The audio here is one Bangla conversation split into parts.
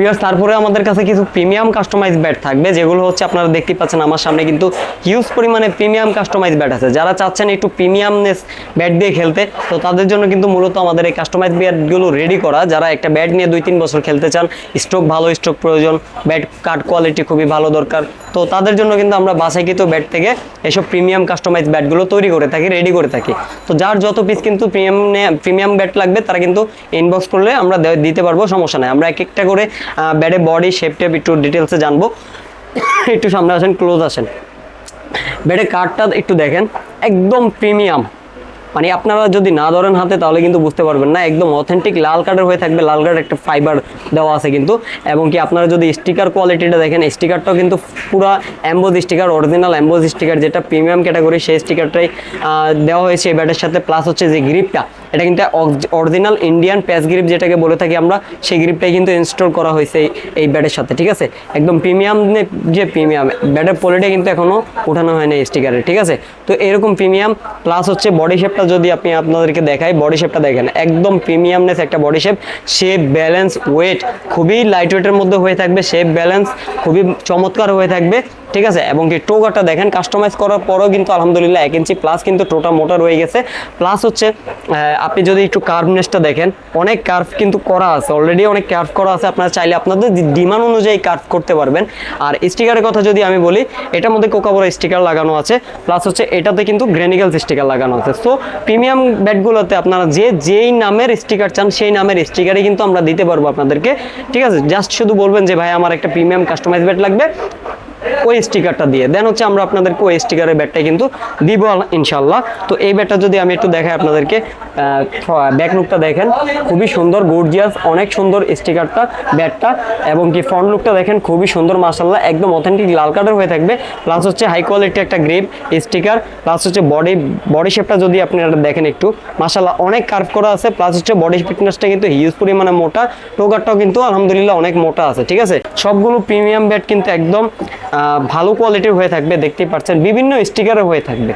ভিউয়ার্স তারপরে আমাদের কাছে কিছু প্রিমিয়াম কাস্টমাইজ ব্যাট থাকবে, যেগুলো হচ্ছে আপনারা দেখতে পাচ্ছেন আমার সামনে কিন্তু হিউজ পরিমাণে প্রিমিয়াম কাস্টমাইজ ব্যাট আছে। যারা চাচ্ছেন একটু প্রিমিয়ামনেস ব্যাট দিয়ে খেলতে, তো তাদের জন্য কিন্তু মূলত আমাদের এই কাস্টমাইজ ব্যাটগুলো রেডি করা। যারা একটা ব্যাট নিয়ে দুই তিন বছর খেলতে চান স্ট্রোক ভালো স্ট্রোক প্রয়োজন ব্যাট কাট কোয়ালিটি খুবই ভালো দরকার। তো তাদের জন্য কিন্তু আমরা বাসাইকৃত ব্যাট থেকে এসব প্রিমিয়াম কাস্টমাইজ ব্যাটগুলো তৈরি করে থাকি রেডি করে থাকি। তো যার যত পিস কিন্তু প্রিমিয়াম প্রিমিয়াম ব্যাট লাগবে, তারা কিন্তু ইনবক্স করলে আমরা দিতে পারব, সমস্যা নাই। আমরা এক একটা করে ব্যাটের বডি শেপ টেপ একটু ডিটেলসে জানব। একটু সামনে আসেন ক্লোজ আসেন। ব্যাটের কার্ডটা একটু দেখেন, একদম প্রিমিয়াম মানে আপনারা যদি না ধরেন হাতে, তাহলে কিন্তু বুঝতে পারবেন না, একদম অথেন্টিক লাল কার্ডের হয়ে থাকবে, লাল কার্ডের একটা ফাইবার দেওয়া আছে কিন্তু। এবং কি আপনারা যদি স্টিকার কোয়ালিটিটা দেখেন স্টিকারটাও কিন্তু পুরা emboss sticker original emboss sticker যেটা প্রিমিয়াম ক্যাটাগরি সেই স্টিকারটাই দেওয়া হয়েছে এই ব্যাটের সাথে। প্লাস হচ্ছে যে গ্রিপটা এটা কিন্তু অরিজিনাল ইন্ডিয়ান প্যাচ গ্রিপ যেটাকে বলে থাকি আমরা, সেই গ্রিপটাই কিন্তু ইনস্টল করা হয়েছে এই- ব্যাটের সাথে, ঠিক আছে? একদম প্রিমিয়াম যে প্রিমিয়াম ব্যাটের কোয়ালিটি কিন্তু এখনও উঠানো হয়নি স্টিকারে ঠিক আছে? তো এরকম প্রিমিয়াম প্লাস হচ্ছে বডি শেপটা যদি আপনি আপনাদেরকে দেখাই বডি শেপটা দেখেন, একদম প্রিমিয়ামনেস একটা body shape shape balance weight খুবই লাইট ওয়েটের মধ্যে হয়ে থাকবে শেপ ব্যালেন্স খুবই চমৎকার হয়ে থাকবে। ঠিক আছে? এবং কি টোগাটা দেখেন কাস্টমাইজ করার পরও কিন্তু আলহামদুলিল্লাহ এক ইঞ্চি প্লাস কিন্তু টোটা মোটা রয়ে গেছে। প্লাস হচ্ছে আপনি যদি একটু কার্ভনেসটা দেখেন, অনেক কার্ভ কিন্তু করা আছে। অলরেডি অনেক কার্ভ করা আছে। আপনারা চাইলে আপনাদের ডিমান্ড অনুযায়ী কার্ভ করতে পারবেন। আর স্টিকারের কথা যদি আমি বলি, এটার মধ্যে কোকাবোরা স্টিকার লাগানো আছে। প্লাস হচ্ছে, এটাতে কিন্তু গ্রেনিকালস স্টিকার লাগানো আছে। সো প্রিমিয়াম ব্যাটগুলোতে আপনারা যে, যেই নামের স্টিকার চান, সেই নামের স্টিকারই কিন্তু আমরা দিতে পারব আপনাদেরকে। ঠিক আছে? জাস্ট শুধু বলবেন যে, ভাই, আমার একটা প্রিমিয়াম কাস্টমাইজ ব্যাট লাগবে। ওই স্টিকারটা দিয়ে। দেন হচ্ছে আমরা আপনাদেরকে ওই স্টিকারের ব্যাটটাই কিন্তু দিব ইনশাল্লাহ তো এই ব্যাটটা যদি আমি একটু দেখাই আপনাদেরকে ব্যাক লুকটা দেখেন। খুবই সুন্দর গর্জিয়াস অনেক সুন্দর স্টিকারটা ব্যাটটা এবং কি ফ্রন্ট লুকটা দেখেন, খুবই সুন্দর মাসাল্লাহ একদম অথেন্টিক লাল কালার হয়ে থাকবে। প্লাস হচ্ছে হাই কোয়ালিটি একটা গ্রিপ স্টিকার প্লাস হচ্ছে বডি বডি শেপটা যদি আপনারা দেখেন একটু মাসাল্লাহ অনেক কার্ভ করা আছে। প্লাস হচ্ছে বডি ফিটনেসটা কিন্তু হিউজ পরিমাণে মোটা। টোকারটাও কিন্তু আলহামদুলিল্লাহ অনেক মোটা আছে, ঠিক আছে? সবগুলো প্রিমিয়াম ব্যাট কিন্তু একদম ভালো কোয়ালিটির হয়ে থাকবে, দেখতেই পাচ্ছেন বিভিন্ন স্টিকারও হয়ে থাকবে।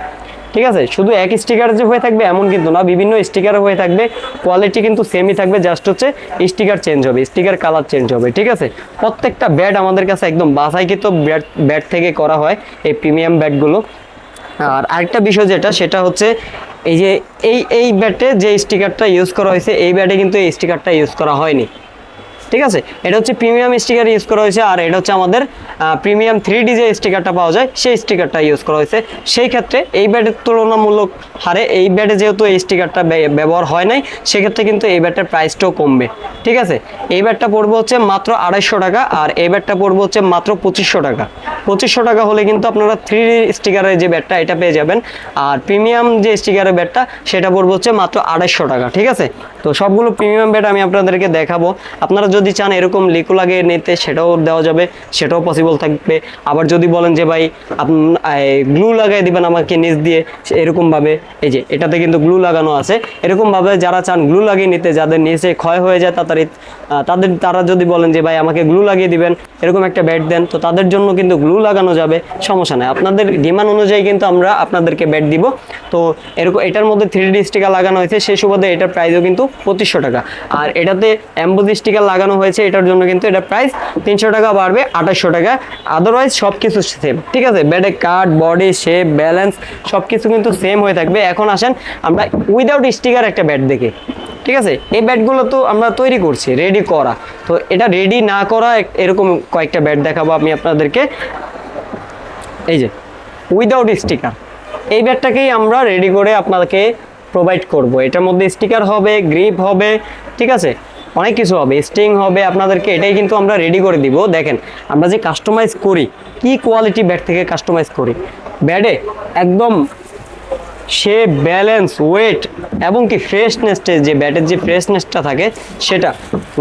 ঠিক আছে? শুধু এক স্টিকার যে হয়ে থাকবে, এমন কিন্তু না, বিভিন্ন স্টিকারে হয়ে থাকবে কোয়ালিটি কিন্তু সেমই থাকবে জাস্ট হচ্ছে স্টিকার চেঞ্জ হবে স্টিকার কালার চেঞ্জ হবে, ঠিক আছে? প্রত্যেকটা ব্যাট আমাদের কাছে একদম বাছাইকৃত ব্যাট ব্যাট থেকে করা হয় এই প্রিমিয়াম ব্যাটগুলো আর আরেকটা বিষয় যেটা, সেটা হচ্ছে এই যে, এই এই ব্যাটে যে স্টিকারটা ইউজ করা হয়েছে, এই ব্যাটে কিন্তু এই স্টিকারটা ইউজ করা হয়নি। ঠিক আছে? এটা হচ্ছে প্রিমিয়াম স্টিকার ইউজ করা হয়েছে আর এটা হচ্ছে আমাদের প্রিমিয়াম থ্রি ডি যে স্টিকারটা পাওয়া যায়, সেই স্টিকারটা ইউজ করা হয়েছে। সেই ক্ষেত্রে এই ব্যাটের তুলনামূলক হারে এই ব্যাটে যেহেতু এই স্টিকারটা ব্যবহার হয় নাই, সেক্ষেত্রে কিন্তু এই ব্যাটের প্রাইসটাও কমবে। ঠিক আছে? এই ব্যাটটা পড়বে হচ্ছে মাত্র আড়াইশো টাকা আর এই ব্যাটটা পড়বে হচ্ছে মাত্র পঁচিশশো টাকা। পঁচিশশো টাকা হলে কিন্তু আপনারা থ্রি ডি স্টিকারের যে ব্যাটটা এটা পেয়ে যাবেন। আর প্রিমিয়াম যে স্টিকারের ব্যাটটা সেটা পড়বে হচ্ছে মাত্র আড়াইশো টাকা। ঠিক আছে? তো সবগুলো প্রিমিয়াম ব্যাট আমি আপনাদেরকে দেখাবো। আপনারা যদি চান এরকম লিকু লাগিয়ে নিতে সেটাও দেওয়া যাবে, সেটাও পসিবল থাকবে। আবার যদি বলেন যে ভাই গ্লু লাগাই দিবেন আমাকে নিচ দিয়ে এরকমভাবে, এই যে, এটাতে কিন্তু গ্লু লাগানো আছে। এরকমভাবে যারা চান গ্লু লাগিয়ে নিতে, যাদের নিচে ক্ষয় হয়ে যায় তাড়াতাড়ি তাদের, তারা যদি বলেন যে ভাই, আমাকে গ্লু লাগিয়ে দিবেন, এরকম একটা ব্যাট দেন, তো তাদের জন্য কিন্তু গ্লু লাগানো যাবে, সমস্যা নেই। আপনাদের ডিমান্ড অনুযায়ী কিন্তু আমরা আপনাদেরকে ব্যাট দিব। তো এরকম, এটার মধ্যে থ্রি ডি স্টিকার লাগানো হয়েছে, সেই সুবাদে এটার প্রাইসও কিন্তু পঁচিশশো টাকা। আর এটাতে অ্যাম্বোজ স্টিকার লাগানো হয়েছে, এটার জন্য কিন্তু এটা প্রাইস তিনশো টাকা বাড়বে, আঠাশশো টাকা। আদারওয়াইজ সব কিছু সেম ঠিক আছে? ব্যাটের কাট বডি শেপ ব্যালেন্স সব কিছু কিন্তু সেম হয়ে থাকবে। এখন আসেন, আমরা উইদাউট স্টিকার একটা ব্যাট দেখি। ঠিক আছে? এই ব্যাটগুলো তো আমরা তৈরি করছি রেডি করা। তো এটা রেডি না করা এরকম কয়েকটা ব্যাট দেখাবো আমি আপনাদেরকে। এই যে উইদাউট স্টিকার এই ব্যাটটাকেই আমরা রেডি করে আপনাকে প্রোভাইড করব। এটার মধ্যে স্টিকার হবে গ্রিপ হবে, ঠিক আছে? অনেক কিছু হবে স্টিং হবে, আপনাদেরকে এটাই কিন্তু আমরা রেডি করে দিব। দেখেন, আমরা যে কাস্টমাইজ করি, কি কোয়ালিটি ব্যাট থেকে কাস্টমাইজ করি? ব্যাডে একদম সে ব্যালেন্স ওয়েট এবং কি ফ্রেশনেসটা যে ব্যাটের যে ফ্রেশনেসটা থাকে সেটা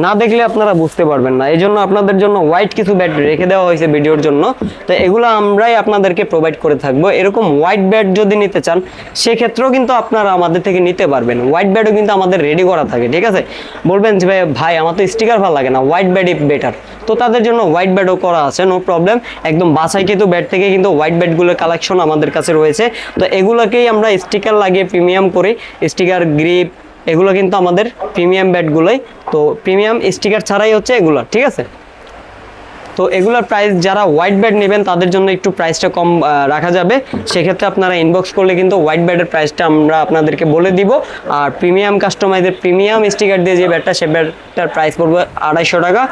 না দেখলে আপনারা বুঝতে পারবেন না। এই জন্য আপনাদের জন্য হোয়াইট কিছু ব্যাট রেখে দেওয়া হয়েছে ভিডিওর জন্য। তো এগুলো আমরাই আপনাদেরকে প্রোভাইড করে থাকব। এরকম হোয়াইট ব্যাট যদি নিতে চান, সেক্ষেত্রেও কিন্তু আপনারা আমাদের থেকে নিতে পারবেন। হোয়াইট ব্যাটও কিন্তু আমাদের রেডি করা থাকে, ঠিক আছে? বলবেন যে ভাই ভাই, আমার তো স্টিকার ভালো লাগে না হোয়াইট ব্যাটই বেটার তো তাদের জন্য হোয়াইট ব্যাটও করা আছে নো প্রবলেম একদম বাসাই কিন্তু ব্যাট থেকে কিন্তু হোয়াইট ব্যাটগুলোর কালেকশন আমাদের কাছে রয়েছে। তো এগুলোকেই আমরা স্টিকার লাগিয়ে প্রিমিয়াম করি স্টিকার গ্রিপ এগুলো কিন্তু আমাদের প্রিমিয়াম ব্যাটগুলোই তো প্রিমিয়াম স্টিকার ছাড়াই হচ্ছে এগুলো, ঠিক আছে? তো এগুলোর প্রাইস যারা হোয়াইট ব্যাড নেবেন, তাদের জন্য একটু প্রাইসটা কম রাখা যাবে। সেক্ষেত্রে আপনারা ইনবক্স করলে কিন্তু হোয়াইট ব্যাডের প্রাইসটা আমরা আপনাদেরকে বলে দিব। আর প্রিমিয়াম কাস্টমাইজের প্রিমিয়াম স্টিকার দিয়ে যে ব্যাটটা সে ব্যাটটার প্রাইস পড়বে আড়াইশো টাকা।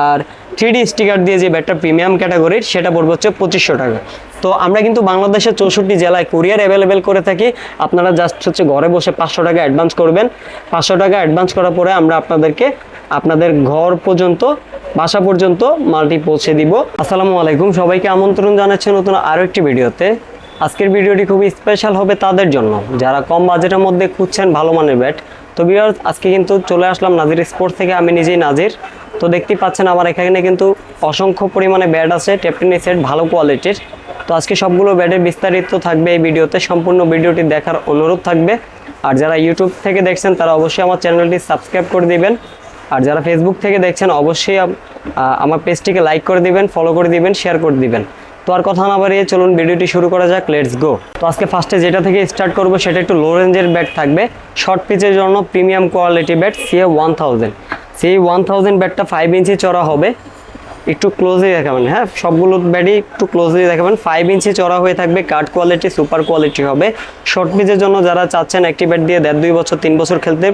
আর থ্রি ডি স্টিকার দিয়ে যে ব্যাটটা প্রিমিয়াম ক্যাটাগরির, সেটা পড়বে হচ্ছে পঁচিশশো টাকা। তো আমরা কিন্তু বাংলাদেশের চৌষট্টি জেলায় কুরিয়ার অ্যাভেলেবেল করে থাকি। আপনারা জাস্ট হচ্ছে ঘরে বসে পাঁচশো টাকা অ্যাডভান্স করবেন। পাঁচশো টাকা অ্যাডভান্স করার পরে আমরা আপনাদেরকে, আপনাদের ঘর পর্যন্ত, বাসা পর্যন্ত মালটি পৌঁছে দিব। আসসালামু আলাইকুম, সবাইকে আমন্ত্রণ জানাচ্ছি নতুন আরও একটি ভিডিওতে। আজকের ভিডিওটি খুবই স্পেশাল হবে তাদের জন্য। যারা কম বাজেটের মধ্যে খুঁজছেন ভালো মানের ব্যাট। তো ভিউয়ার্স আজকে কিন্তু চলে আসলাম নাজির স্পোর্টস থেকে। আমি নিজেই নাজির। তো দেখতেই পাচ্ছেন আমার এখানে কিন্তু অসংখ্য পরিমাণে ব্যাড আছে। টেপটিনি সেট ভালো কোয়ালিটির তো আজকে সবগুলো ব্যাডের বিস্তারিত থাকবে এই ভিডিওতে। সম্পূর্ণ ভিডিওটি দেখার অনুরোধ থাকবে। আর যারা ইউটিউব থেকে দেখছেন, তারা অবশ্যই আমার চ্যানেলটি সাবস্ক্রাইব করে দিবেন। আর যারা ফেসবুক থেকে দেখছেন, অবশ্যই আমার পেজটিকে লাইক করে দিবেন ফলো করে দিবেন শেয়ার করে দিবেন। তো আর কথা না বাড়িয়ে চলুন ভিডিওটি শুরু করা যাক লেটস গো তো আজকে ফার্স্টে যেটা থেকে স্টার্ট করব সেটা একটু লো রেঞ্জের ব্যাট থাকবে। শর্ট পিচের জন্য premium quality bat CA one thousand সেই ওয়ান থাউজেন্ড ব্যাটটা ফাইভ ইঞ্চি চড়া হবে। একটু ক্লোজলি দেখাবেন হ্যাঁ? সবগুলো ব্যাডই একটু ক্লোজলি দেখাবেন। ফাইভ ইঞ্চি চড়া হয়ে থাকবে কাঠ কোয়ালিটি সুপার কোয়ালিটি হবে। শর্ট পিচের জন্য যারা চাচ্ছেন একটি ব্যাট দিয়ে দেড়, দুই বছর, তিন বছর খেলতে,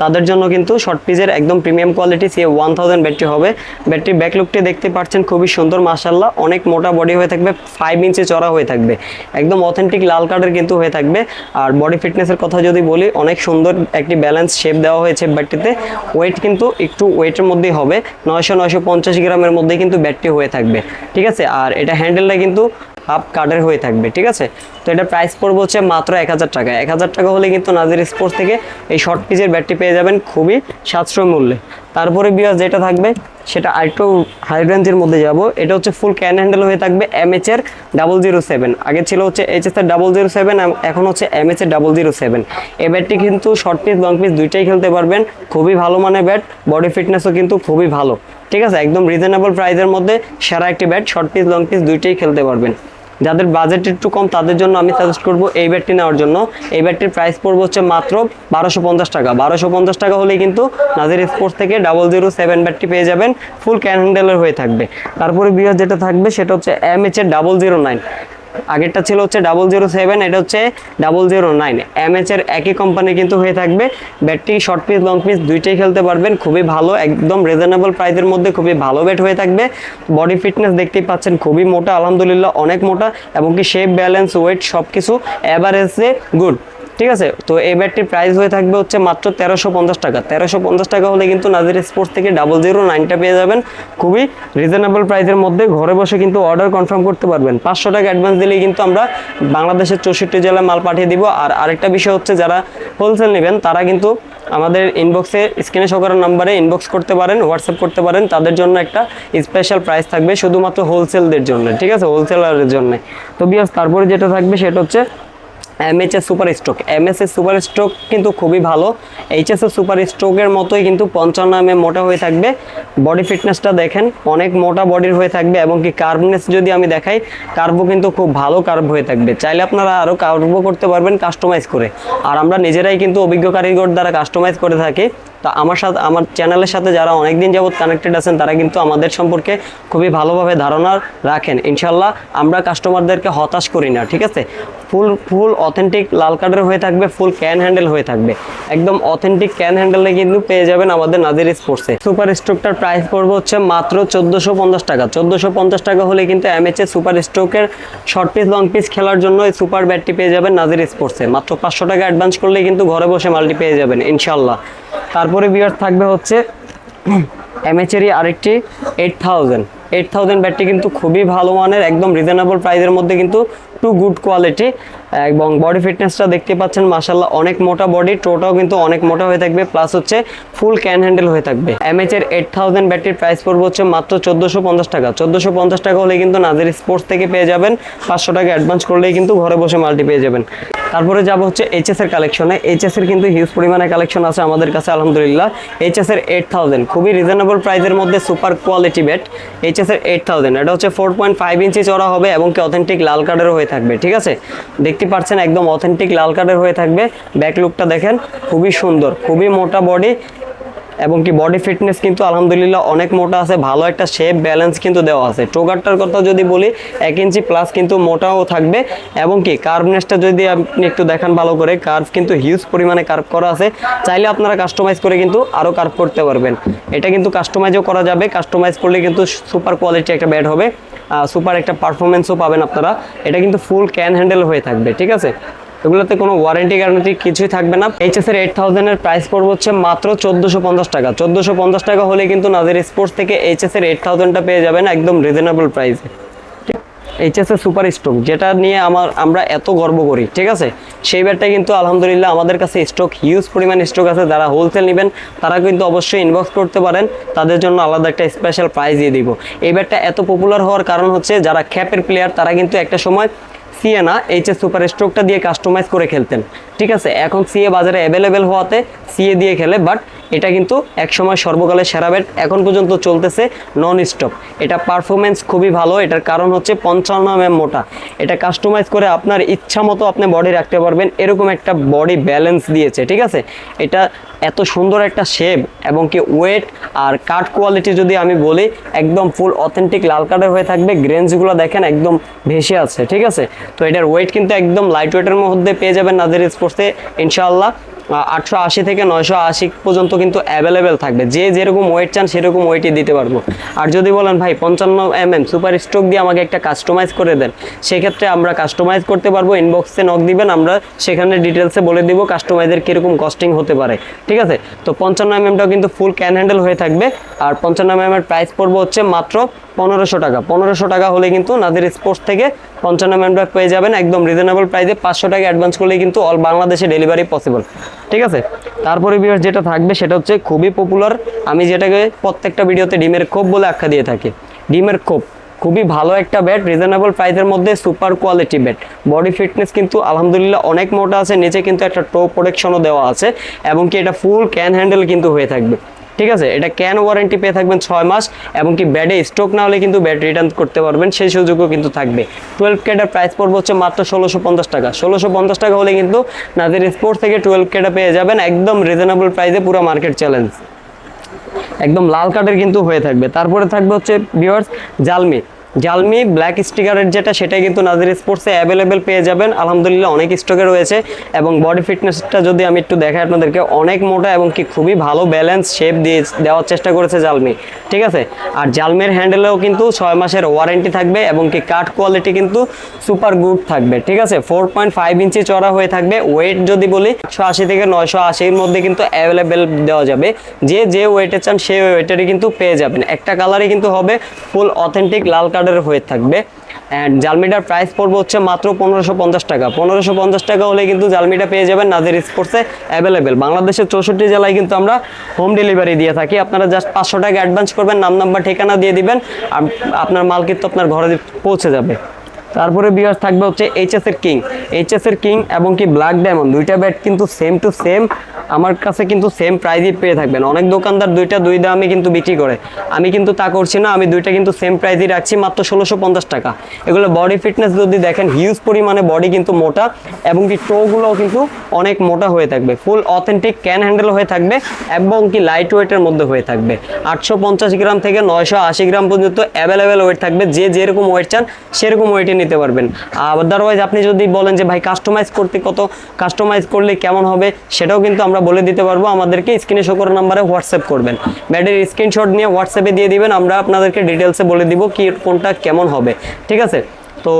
তাদের জন্য কিন্তু শর্ট পিচের একদম প্রিমিয়াম কোয়ালিটি সে ওয়ান থাউজেন্ড ব্যাটটি হবে। ব্যাটটির ব্যাক লুকটি দেখতে পাচ্ছেন, খুবই সুন্দর মাসাল্লাহ অনেক মোটা বডি হয়ে থাকবে ফাইভ ইঞ্চি চড়া হয়ে থাকবে। একদম অথেন্টিক লাল কার্ডের কিন্তু হয়ে থাকবে। আর বডি ফিটনেসের কথা যদি বলি, অনেক সুন্দর একটি ব্যালেন্স শেপ দেওয়া হয়েছে ব্যাটটিতে ওয়েট কিন্তু একটু ওয়েটের মধ্যেই হবে। নয়শো নয়শো পঞ্চাশ গ্রামের মধ্যে কিন্তু ব্যাটটি হয়ে থাকবে, ঠিক আছে? আর এটা হ্যান্ডেলটা কিন্তু হাফ কার্ডের হয়ে থাকবে, ঠিক আছে? তো এটা প্রাইস পড়বে হচ্ছে মাত্র এক হাজার টাকা। এক হাজার টাকা হলে কিন্তু নাজির স্পোর্টস থেকে এই শর্ট পিচের ব্যাটটি পেয়ে যাবেন খুবই সাশ্রয় মূল্যে। তারপরে বিয়াস যেটা থাকবে, সেটা আরেকটু হাই রেঞ্জের মধ্যে যাব। এটা হচ্ছে ফুল ক্যান হ্যান্ডেল হয়ে থাকবে এম এইচ এর ডাবল জিরো সেভেন আগে ছিল হচ্ছে এইচ এস এর ডাবল জিরো সেভেন এখন হচ্ছে এম এইচ এর ডাবল জিরো সেভেন এই ব্যাটটি কিন্তু শর্ট পিস লং পিস দুইটাই খেলতে পারবেন। খুবই ভালো মানের ব্যাট বডি ফিটনেসও কিন্তু খুবই ভালো। ঠিক আছে? একদম রিজনেবল প্রাইসের মধ্যে সেরা একটি bat short pitch long pitch দুইটাই খেলতে পারবেন। যাদের বাজেট একটু কম, তাদের জন্য আমি সাজেস্ট করব এই ব্যাটটি নেওয়ার জন্য। এই ব্যাটটির প্রাইস পড়বে হচ্ছে মাত্র বারোশো পঞ্চাশ টাকা। বারোশো পঞ্চাশ টাকা হলেই কিন্তু নাজির স্পোর্টস থেকে ডাবল জিরো সেভেন ব্যাটটি পেয়ে যাবেন ফুল ক্যান হ্যান্ডেলের হয়ে থাকবে। তারপরে বিয়ার যেটা থাকবে, সেটা হচ্ছে এম এইচ এর ডাবল জিরো নাইন আগেরটা ছিল হচ্ছে ডাবল জিরো সেভেন এটা হচ্ছে double zero nine M H এর একই কোম্পানি কিন্তু হয়ে থাকবে। ব্যাটটি শর্ট পিস লং পিস দুইটাই খেলতে পারবেন। খুবই ভালো, একদম রিজনেবল প্রাইসের মধ্যে খুবই ভালো ব্যাট হয়ে থাকবে। বডি ফিটনেস দেখতেই পাচ্ছেন, খুবই মোটা, আলহামদুলিল্লাহ অনেক মোটা এবং কি শেপ ব্যালেন্স ওয়েট সব কিছু অ্যাভারেজে গুড ঠিক আছে? তো এই ব্যাটটির প্রাইস হয়ে থাকবে হচ্ছে মাত্র তেরোশো পঞ্চাশ টাকা। তেরোশো পঞ্চাশ টাকা হলে কিন্তু নাজির স্পোর্টস থেকে ডাবল জিরো নাইনটা পেয়ে যাবেন। খুবই রিজনেবল প্রাইসের মধ্যে ঘরে বসে কিন্তু অর্ডার কনফার্ম করতে পারবেন। পাঁচশো টাকা অ্যাডভান্স দিলেই কিন্তু আমরা বাংলাদেশের চৌষট্টি জেলায় মাল পাঠিয়ে দিব। আর আরেকটা বিষয় হচ্ছে যারা হোলসেল নেবেন, তারা কিন্তু আমাদের ইনবক্সে স্ক্রিনে শো নাম্বারে ইনবক্স করতে পারেন হোয়াটসঅ্যাপ করতে পারেন। তাদের জন্য একটা স্পেশাল প্রাইস থাকবে শুধুমাত্র হোলসেলদের জন্য, ঠিক আছে? হোলসেলারের জন্য। তো বিয়াস তারপরে যেটা থাকবে সেটা হচ্ছে এমএচ এর সুপার স্ট্রোক এমএস এর সুপার স্ট্রোক কিন্তু খুবই ভালো। এইচএস এর সুপার স্ট্রোকের মতোই কিন্তু পঞ্চান্ন এম মোটা হয়ে থাকবে। বডি ফিটনেসটা দেখেন, অনেক মোটা বডির হয়ে থাকবে এবং কি কার্ভনেস যদি আমি দেখাই কার্ভও কিন্তু খুব ভালো কার্ভ হয়ে থাকবে। চাইলে আপনারা আরও কার্ভও করতে পারবেন কাস্টমাইজ করে। আর আমরা নিজেরাই কিন্তু অভিজ্ঞ কারিগর দ্বারা কাস্টমাইজ করে থাকি। তো আমার সাথে, আমার চ্যানেলের সাথে যারা অনেকদিন যাবত কানেক্টেড আছেন, তারা কিন্তু আমাদের সম্পর্কে খুবই ভালোভাবে ধারণা রাখেন। ইনশাল্লাহ আমরা কাস্টমারদেরকে হতাশ করি না, ঠিক আছে? ফুল ফুল অথেন্টিক লাল কার্ডের হয়ে থাকবে ফুল ক্যান হ্যান্ডেল হয়ে থাকবে। একদম অথেন্টিক ক্যান হ্যান্ডেলে কিন্তু পেয়ে যাবেন আমাদের নাজির স্পোর্টসে সুপার স্ট্রোকটার প্রাইস পড়বে হচ্ছে মাত্র চোদ্দোশো পঞ্চাশ টাকা। চোদ্দোশো পঞ্চাশ টাকা হলে কিন্তু এমএচএ সুপার স্ট্রোকের শর্ট পিস লং পিস খেলার জন্য এই সুপার ব্যাটটি পেয়ে যাবেন নাজির স্পোর্টসে মাত্র পাঁচশো টাকা অ্যাডভান্স করলে কিন্তু ঘরে বসে মালটি পেয়ে যাবেন ইনশাল্লাহ তারপরে বিয়ার থাকবে হচ্ছে এমএচেরই আরেকটি এইট থাউজেন্ড এইট থাউজেন্ড ব্যাটটি কিন্তু খুবই ভালো মানের, একদম রিজনেবল প্রাইসের মধ্যে কিন্তু টু গুড কোয়ালিটি এবং বডি ফিটনেসটা দেখতে পাচ্ছেন মাসাল্লাহ অনেক মোটা বডি টোটাও কিন্তু অনেক মোটা হয়ে থাকবে প্লাস হচ্ছে ফুল ক্যান হ্যান্ডেল হয়ে থাকবে। এমএচ এর এইট থাউজেন্ড ব্যাটটির প্রাইস পড়বে হচ্ছে মাত্র চোদ্দোশো পঞ্চাশ টাকা। চোদ্দোশো পঞ্চাশ টাকা হলে কিন্তু নাজির স্পোর্টস থেকে পেয়ে যাবেন, পাঁচশো টাকা অ্যাডভান্স করলেই কিন্তু ঘরে বসে মাল্টি পেয়ে যাবেন। তারপরে যাব হচ্ছে এইচএস এর কালেকশনে এইচএস এর কিন্তু হিউজ পরিমাণে কালেকশন আছে আমাদের কাছে, আলহামদুলিল্লাহ। এইচএস এর এইট থাউজেন্ড খুবই রিজনেবল প্রাইসের মধ্যে সুপার কোয়ালিটি ব্যাট এইচএস এর এইট থাউজেন্ড এটা হচ্ছে ফোর পয়েন্ট ফাইভ ইঞ্চি চড়া হবে এবং কি অথেন্টিক লাল কার্ডেরও হয়ে থাকবে, ঠিক আছে? দেখতে পাচ্ছেন একদম অথেন্টিক লাল কার্ডের হয়ে থাকবে। ব্যাক লুকটা দেখেন, খুবই সুন্দর, খুবই মোটা বডি এবং কি বডি ফিটনেস কিন্তু আলহামদুলিল্লাহ অনেক মোটা আছে, ভালো একটা শেপ ব্যালেন্স কিন্তু দেওয়া আছে। টোগারটার কথা যদি বলি, এক ইঞ্চি প্লাস কিন্তু মোটাও থাকবে এবং কি কার্ভনেসটা যদি আপনি একটু দেখান ভালো করে কার্ভ কিন্তু হিউজ পরিমাণে কার্ভ করা আছে। চাইলে আপনারা কাস্টমাইজ করে কিন্তু আরও কার্ভ করতে পারবেন। এটা কিন্তু কাস্টমাইজও করা যাবে কাস্টমাইজ করলে কিন্তু সুপার কোয়ালিটি একটা ব্যাট হবে। সুপার একটা পারফরমেন্সও পাবেন আপনারা। এটা কিন্তু ফুল ক্যান হ্যান্ডেল হয়ে থাকবে, ঠিক আছে? এগুলোতে কোনো ওয়ারেন্টি গ্যারান্টি কিছুই থাকবে না। এইচএস এর এইট থাউজেন্ডের প্রাইস পড়বে হচ্ছে মাত্র চোদ্দোশো পঞ্চাশ টাকা। চোদ্দোশো পঞ্চাশ টাকা হলে কিন্তু নাজের স্পোর্টস থেকে এইচএস এর এইট থাউজেন্ডটা পেয়ে যাবেন একদম রিজনেবল প্রাইসে এইচএস এর সুপার স্টক যেটা নিয়ে আমার, আমরা এত গর্ব করি, ঠিক আছে? সেই ব্যাটটা কিন্তু আলহামদুলিল্লাহ আমাদের কাছে স্টক হিউজ পরিমাণ স্টক আছে। যারা হোলসেল নেবেন, তারা কিন্তু অবশ্যই ইনবক্স করতে পারেন। তাদের জন্য আলাদা একটা স্পেশাল প্রাইজ দিয়ে দিব। এই ব্যাটটা এত পপুলার হওয়ার কারণ হচ্ছে, যারা খ্যাপের প্লেয়ার তারা কিন্তু একটা সময় সিয়ে না এইচএস সুপার স্ট্রোকটা দিয়ে কাস্টমাইজ করে খেলতেন। ঠিক আছে, এখন সিএ বাজারে অ্যাভেলেবেল হওয়াতে সিএ দিয়ে খেলে বাট এটা কিন্তু একসময় সর্বকালের সেরা ব্যাট এখন পর্যন্ত চলতেছে নন স্টপ এটা পারফরমেন্স খুবই ভালো, এটার কারণ হচ্ছে পঞ্চান্ন এম মোটা। এটা কাস্টমাইজ করে আপনার ইচ্ছা মতো আপনি বডি রাখতে পারবেন, এরকম একটা বডি ব্যালেন্স দিয়েছে, ঠিক আছে? এটা এত সুন্দর একটা শেপ এবং কি ওয়েট আর কাঠ কোয়ালিটি যদি আমি বলি, একদম ফুল অথেন্টিক লাল কাঠের হয়ে থাকবে গ্রেঞ্জগুলো দেখেন একদম ভেসে আছে ঠিক আছে? তো এটার ওয়েট কিন্তু একদম লাইট ওয়েটের মধ্যে পেয়ে যাবেন নাজের স্পোর্টসে ইনশাআল্লাহ আটশো আশি থেকে নয়শো আশি পর্যন্ত কিন্তু অ্যাভেলেবেল থাকবে। যে যেরকম ওয়েট চান সেরকম ওয়েটই দিতে পারব। আর যদি বলেন, ভাই, পঞ্চান্ন এম এম সুপার স্ট্রোক দিয়ে আমাকে একটা কাস্টমাইজ করে দেন, সেক্ষেত্রে আমরা কাস্টমাইজ করতে পারব ইনবক্সে নক দিবেন, আমরা সেখানে ডিটেলসে বলে দিব কাস্টমাইজের কীরকম কস্টিং হতে পারে। ঠিক আছে? তো পঞ্চান্ন এম এমটাও কিন্তু ফুল ক্যান হ্যান্ডেল হয়ে থাকবে। আর পঞ্চান্ন এম এর প্রাইস পড়ব হচ্ছে মাত্র পনেরোশো টাকা। পনেরোশো টাকা হলে কিন্তু নাদের স্পোর্টস থেকে পঞ্চান্ন মেম্বার পেয়ে যাবেন। একদম রিজনেবল প্রাইসে পাঁচশো টাকা অ্যাডভান্স করলে কিন্তু অল বাংলাদেশে ডেলিভারি পসিবল ঠিক আছে? তারপরে বিয়ার যেটা থাকবে সেটা হচ্ছে খুবই পপুলার আমি যেটাকে প্রত্যেকটা ভিডিওতে ডিমের খোপ বলে আখ্যা দিয়ে থাকি। ডিমের খোপ, খুবই ভালো একটা ব্যাট রিজনেবল প্রাইসের মধ্যে super quality bat body fitness কিন্তু আলহামদুলিল্লাহ অনেক মোটা আছে, নিচে কিন্তু একটা টো প্রোটেকশনও দেওয়া আছে, এবং কি এটা ফুল ক্যান হ্যান্ডেল কিন্তু হয়ে থাকবে। ঠিক আছে? এটা ক্যান ওয়ারেন্টি পেয়ে থাকবেন ছয় মাস এবং কি ব্যাডে স্টক না হলে কিন্তু ব্যাড রিটার্ন করতে পারবেন, সেই সুযোগও কিন্তু থাকবে। টুয়েলভ কেটার প্রাইস পড়বে হচ্ছে মাত্র ষোলোশো পঞ্চাশ টাকা। ষোলোশো পঞ্চাশ টাকা হলে কিন্তু নাদের স্পোর্টস থেকে টুয়েলভ কেটা পেয়ে যাবেন, একদম রিজনেবল প্রাইসে পুরো মার্কেট চ্যালেঞ্জ একদম লাল কার্ডের কিন্তু হয়ে থাকবে। তারপরে থাকবে হচ্ছে বিওয়ার্স জালমি জালমি ব্ল্যাক স্টিকারের যেটা, সেটাই কিন্তু নাজির স্পোর্টসে অ্যাভেলেবেল পেয়ে যাবেন। আলহামদুলিল্লাহ অনেক স্টকে রয়েছে এবং বডি ফিটনেসটা যদি আমি একটু দেখাই আপনাদেরকে, অনেক মোটা এবং কি খুবই ভালো ব্যালেন্স শেপ দিয়ে দেওয়ার চেষ্টা করেছে জালমি ঠিক আছে? আর জালমির হ্যান্ডেলেও কিন্তু ছয় মাসের ওয়ারেন্টি থাকবে এবং কি কাঠ কোয়ালিটি কিন্তু সুপার গুড থাকবে। ঠিক আছে? ফোর পয়েন্ট ফাইভ ইঞ্চি চড়া হয়ে থাকবে। ওয়েট যদি বলি, একশো আশি থেকে নয়শো আশির মধ্যে কিন্তু অ্যাভেলেবেল দেওয়া যাবে। যে যে ওয়েটে চান, সেই ওয়েটেরই কিন্তু পেয়ে যাবেন। একটা কালারই কিন্তু হবে ফুল অথেন্টিক লাল কার্ডের হয়ে থাকবে। অ্যান্ড জালমিটার প্রাইস পড়বে হচ্ছে মাত্র পনেরোশো পঞ্চাশ টাকা। পনেরোশো পঞ্চাশ টাকা হলে কিন্তু জালমিটা পেয়ে যাবেন নাজির স্পোর্টসে অ্যাভেলেবেল বাংলাদেশের চৌষট্টি জেলায় কিন্তু আমরা হোম ডেলিভারি দিয়ে থাকি। আপনারা জাস্ট পাঁচশো টাকা অ্যাডভান্স করবেন, নাম, নাম্বার, ঠিকানা দিয়ে দিবেন। আর আপনার মাল কিন্তু আপনার ঘরে পৌঁছে যাবে। তারপরে বিয়ার থাকবে হচ্ছে এইচএস এর কিং এইচএস এর কিং এবং কি ব্ল্যাক ডায়মন্ড দুইটা ব্যাট কিন্তু সেম টু সেম আমার কাছে কিন্তু সেম প্রাইজই পেয়ে থাকবেন। অনেক দোকানদার দুইটা দুই দামে কিন্তু বিক্রি করে। আমি কিন্তু তা করছি না, আমি দুইটা কিন্তু সেম প্রাইজই রাখছি মাত্র ষোলোশো পঞ্চাশ টাকা। এগুলো বডি ফিটনেস যদি দেখেন হিউজ পরিমাণে বডি কিন্তু মোটা এবং কি টোগুলোও কিন্তু অনেক মোটা হয়ে থাকবে। ফুল অথেন্টিক ক্যান হ্যান্ডেল হয়ে থাকবে এবং কি লাইট ওয়েটের মধ্যে হয়ে থাকবে। আটশো পঞ্চাশ গ্রাম থেকে নয়শো আশি গ্রাম পর্যন্ত অ্যাভেলেবেল ওয়েট থাকবে। যে যেরকম ওয়েট চান, সেরকম ওয়েটে নিতে পারবেন। আদারওয়াইজ আপনি যদি বলেন যে, ভাই কাস্টমাইজ করতে কত কাস্টমাইজ করলে কেমন হবে? সেটাও কিন্তু আমরা বলে দিতে পারব। আমাদেরকে স্ক্রিনে শো করার নাম্বারে হোয়াটসঅ্যাপ করবেন। ব্যাটের স্ক্রিনশট নিয়ে হোয়াটসঅ্যাপে দিয়ে দিবেন। আমরা আপনাদেরকে ডিটেলসে বলে দিব কি, কোনটা কেমন হবে। ঠিক আছে? তো